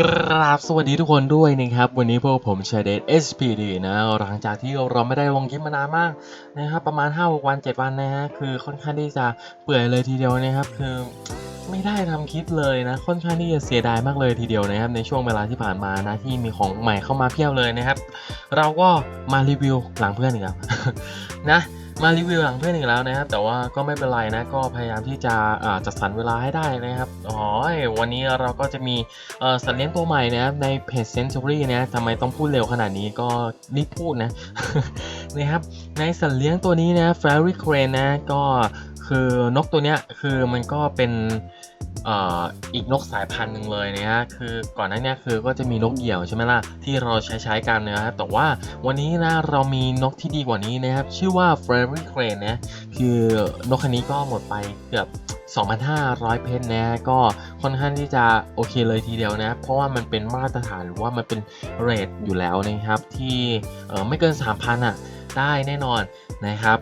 กราบสวัสดีทุกคนด้วยนะครับ วันนี้พวกผมชายเดช SPD นะหลังจากที่เราไม่ได้ลงคลิปมานานมากนะครับประมาณ5วัน 7 วันนะฮะคือค่อนข้างที่จะเปื่อยเลยทีเดียวนะครับ คือไม่ได้ทำคลิปเลยนะ ค่อนข้างที่จะเสียดายมากเลยทีเดียวนะครับ ในช่วงเวลาที่ผ่านมานะที่มีของใหม่เข้ามาเพียบเลยนะครับ เราก็มารีวิวหลังเพื่อนอีกแล้วนะ มารีวิวหลังเพื่อนอีกแล้วนะครับแต่ว่าก็ไม่เป็นไรนะก็พยายามที่จะจัดสรรเวลาให้ได้นะครับอ๋อวันนี้เราก็จะมีสัตว์เลี้ยงตัวใหม่นะในเพจเซนซูรี่นะทำไมต้องพูดเร็วขนาดนี้ก็รีบพูดนะนะครับในสัตว์เลี้ยงตัวนี้นะ Fairy Crane นะก็ คือนกตัวเนี้ยคือมันก็เป็นอีกนกสายพันธุ์หนึ่งเลยนะฮะคือก่อนหน้านี้คือก็จะมีนกเหยี่ยวใช่ไหมล่ะที่เราใช้ใช้กันนะฮะแต่ว่าวันนี้นะเรามีนกที่ดีกว่านี้นะครับชื่อว่า Fairy Crane นะคือนกคันนี้ก็หมดไปเกือบ 2,500 เพชรนะก็ค่อนข้างที่จะโอเคเลยทีเดียวนะเพราะว่ามันเป็นมาตรฐานหรือว่ามันเป็นเรทอยู่แล้วนะครับที่ไม่เกิน 3,000อะได้แน่นอนนะครับ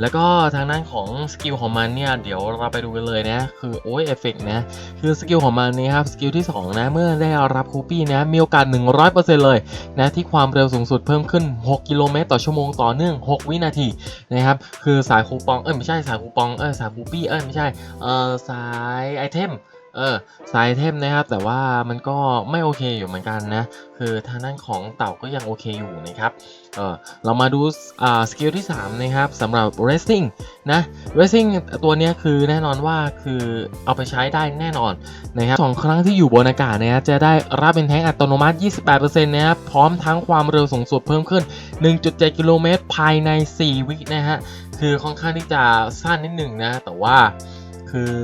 แล้วก็ทางด้านของสกิลของมันเนี่ยเดี๋ยวเราไปดูกันเลยนะคือโอ้ยเอฟเฟกนะคือสกิลของมันนะครับสกิลที่2นะเมื่อได้รับคูปี้นะมีโอกาส 100%เลยนะที่ความเร็วสูงสุดเพิ่มขึ้น 6 กิโลเมตรต่อชั่วโมงต่อเนื่อง 6 วินาทีนะครับคือสายคูปองเออไม่ใช่สายคูปองเออสายคูปี้เออไม่ใช่เออสายไอเทม เออสายเทมนะครับ แต่ว่ามันก็ไม่โอเคอยู่เหมือนกันนะ คือทางด้านของเต่าก็ยังโอเคอยู่นะครับ เออเรามาดูอ่าสกิลที่ 3 นะครับสำหรับ racing นะ racing ตัวนี้คือแน่นอนว่าคือเอาไปใช้ได้แน่นอนนะครับสองครั้งที่อยู่บนอากาศนะจะได้รับเป็นแท้งอัตโนมัติ 28%นะครับ พร้อมทั้งความเร็วสูงสุดเพิ่มขึ้น 1.7 กิโลเมตรภายใน 4 วินะฮะ คือค่อนข้างที่จะสั้นนิดหนึ่งนะ แต่ว่า คือ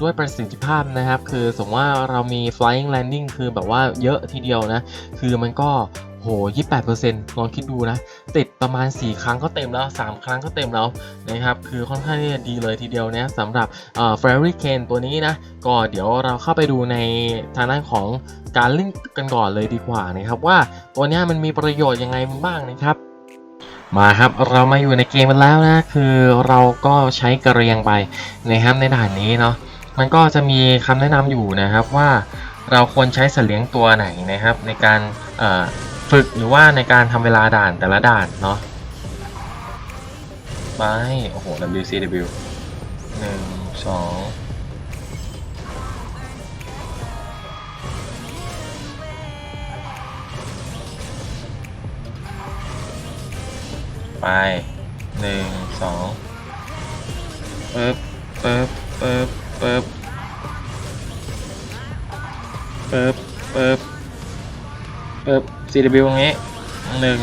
ด้วยประสิทธิภาพนะครับ คือสมมติว่าเรามี flying landing คือแบบว่าเยอะทีเดียวนะ คือมันก็โห28%ลองคิดดูนะ ติดประมาณ 4 ครั้งก็เต็มแล้ว 3 ครั้งก็เต็มแล้วนะครับ คือค่อนข้างที่จะดีเลยทีเดียวนะสำหรับเอ่อ Fairy can ตัวนี้นะ ก็เดี๋ยวเราเข้าไปดูในทางด้านของการเล่นกันก่อนเลยดีกว่านะครับ ว่าตัวนี้มันมีประโยชน์ยังไงบ้างนะครับ มาครับเรามาอยู่ในเกมกันแล้วนะ คือเราก็ใช้กระเรียงไปนะครับในด่านนี้เนาะมันก็จะมีคำแนะนำอยู่นะครับว่าเราควรใช้สัตว์เลี้ยงตัวไหนนะครับ ในการฝึกหรือว่าในการทำเวลาด่านแต่ละด่านเนาะไปโอ้โห WCW หนึ่งสอง ไปหนึ่งสองปึ๊บปึ๊บปึ๊บปึ๊บปึ๊บปึ๊บปึ๊บ CW ตรงนี้หนึ่ง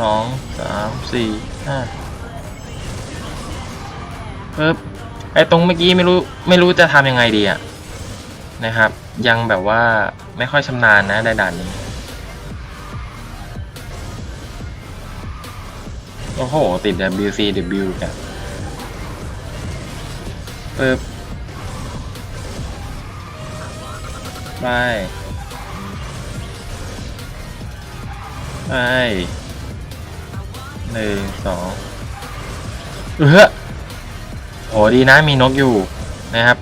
สองสามสี่ห้าปึ๊บไอตรงเมื่อกี้ไม่รู้ไม่รู้จะทำยังไงดีอะนะครับ ยังแบบว่าไม่ค่อยชำนาญนะในด่านนี้ โอ้โห ติด WCW กันปึ๊บไปไปหนึ่งสองเออโหดีนะมีนกอยู่นะครับ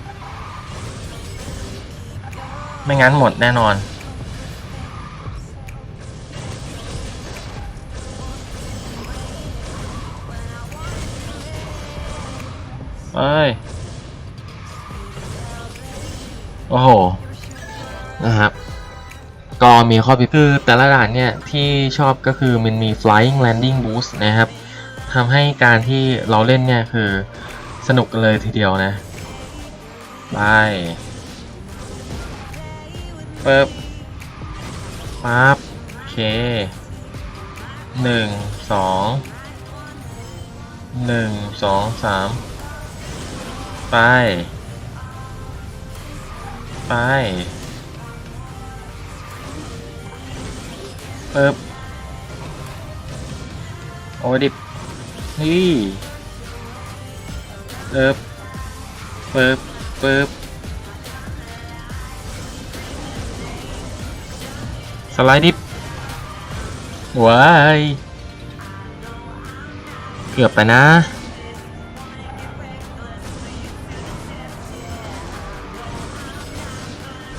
ไม่งั้นหมดแน่นอน เอ้ยโอ้โหนะครับก็มีข้อผิดคือแต่ละด่านเนี่ย ที่ชอบก็คือมันมี flying landing boost นะครับทำให้การที่เราเล่นเนี่ย คือสนุกเลยทีเดียวนะไปปึ๊บปั๊บโอเคหนึ่งสองหนึ่งสองสาม ไป ไปปึ๊บโอ้ดิบนี่ปึ๊บปึ๊บปึ๊บสไลด์ดิบว้ายเกือบไปนะ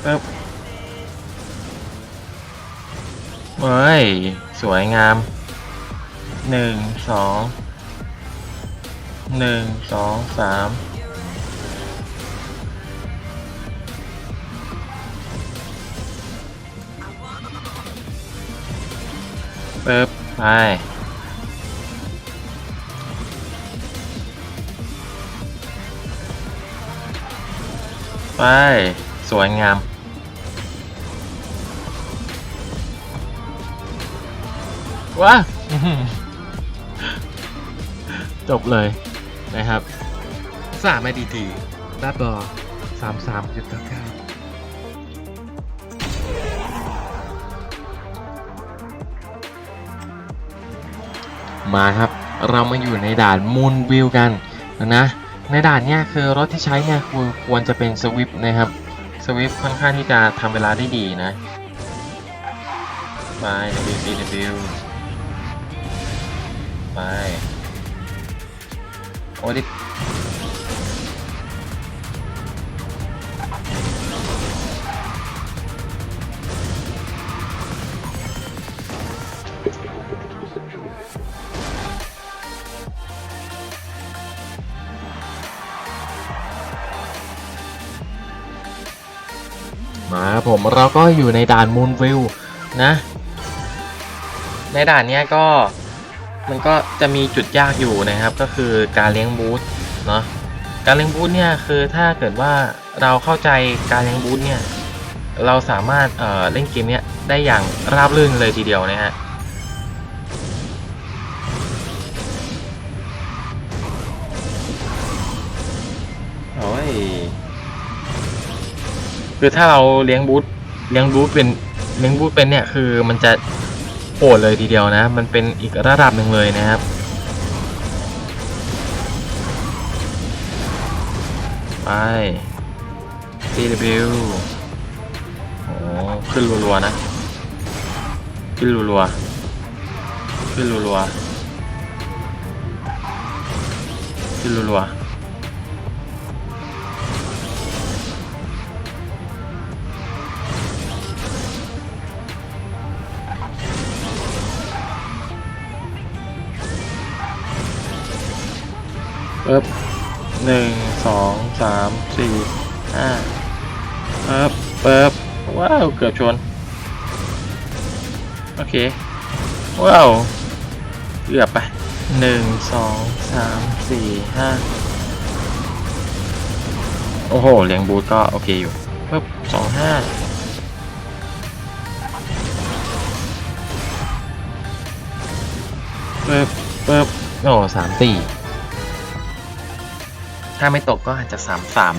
ปึ๊บเฮ้ย สวยงามหนึ่งสองหนึ่งสองสามปึ๊บไปไป สวยงาม ว้าจบเลยนะครับสามไม่ดีดีด้าบอสามสามจุดเก้าเก้ามาครับ เรามาอยู่ในด่านมูนวิวกันนะ ในด่านเนี้ยคือรถที่ใช้เนี่ยควรควรจะเป็นสวิฟนะครับ สวิฟค่อนข้างที่จะทำเวลาได้ดีนะ ไป WCW ไป โอ้ดิมาครับผมเราก็อยู่ในด่านมูนวิวนะ ในด่านเนี้ยก็ มันก็จะมีจุดยากอยู่นะครับ ก็คือการเลี้ยงบูธเนาะการเลี้ยงบูธเนี่ยคือถ้าเกิดว่าเราเข้าใจการเลี้ยงบูธเนี่ยเราสามารถเเล่นเกมเนี้ยได้อย่างราบรื่นเลยทีเดียวนะฮะโอ้ยคือถ้าเราเลี้ยงบูธเลี้ยงบูธเป็นเลี้ยงบูธเป็นเนี่ยคือมันจะ โหดเลยทีเดียวนะ มันเป็นอีกระดับหนึ่งเลยนะครับไป CW โอ้ขึ้นรัวๆนะ ขึ้นรัวๆขึ้นรัวๆขึ้นรัวๆ ปึ๊บหนึ่งสองสามสี่ห้าปึ๊บปึ๊บว้าวเกือบชน โอเค ว้าวเกือบไปหนึ่งสองสามสี่ห้าโอ้โหเลี้ยงบูทก็โอเคอยู่ปึ๊บสองห้าปึ๊บปึ๊บโอ้สามสี่ ถ้าไม่ตกก็อาจจะสามสาม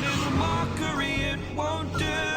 little mockery, it won't do.